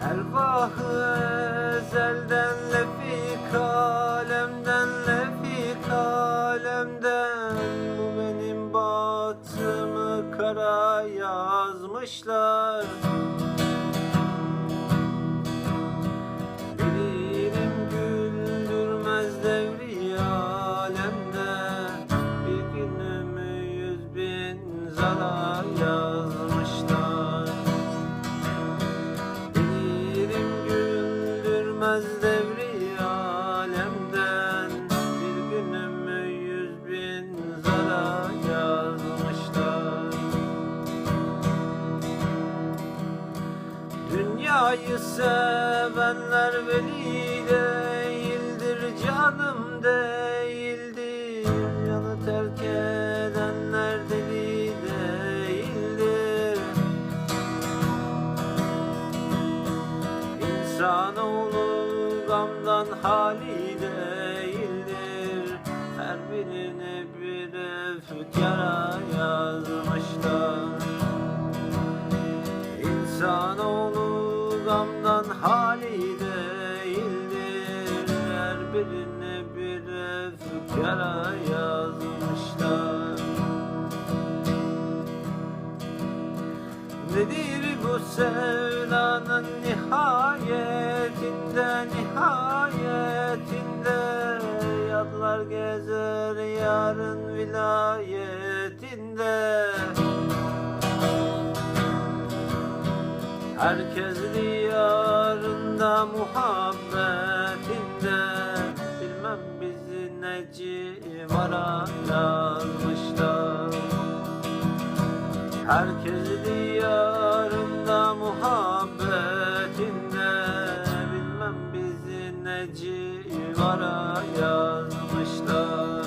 Ervahı ezelden lefi kalemden lefi kalemden Bu benim batımı kara yazmışlar güldürmez devri alemden. Bir günümü yüz bin zara yazmışlar. Dünyayı sevenler veli değildir Canım değildir gamdan hali değildir. Her birini bir fükara yazmışlar İnsanoğlu gamdan hali değildir. Her birini bir fükara yazmışlar Nedir bu sevdanın nihayetinde nihayetinde. Yadlar gezer yarın vilayetinde. Herkes diyarında muhabbetinde. Bilmem bizi ne civara yazmışlar Herkes diyarında muhabbetinde Bilmem bizi ne civara yazmışlar.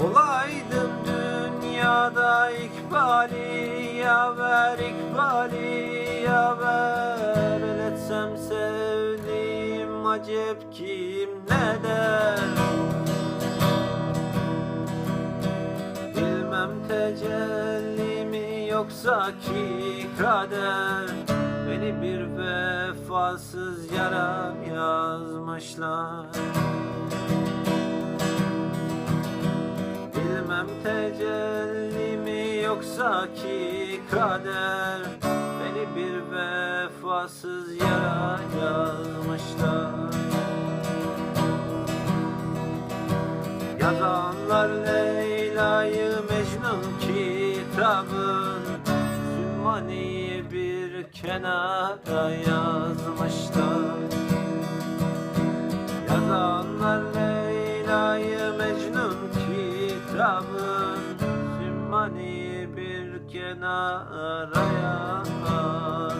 Olaydım dünyada ikbali yaver ikbali yaver El etsem sevdiğim acep kim ne der yoksa ki kader Beni bir vefasız yara yazmışlar. Bilmem tecelli mi yoksa ki kader Beni bir vefasız yara yazmışlar. Yazanlar Leyla'yı Mecnun kitabın Sümmani'yi bir kenara yazmışlar. Yazanlar Leyla'yı Mecnun kitabın Sümmani'yi bir kenara yazmışlar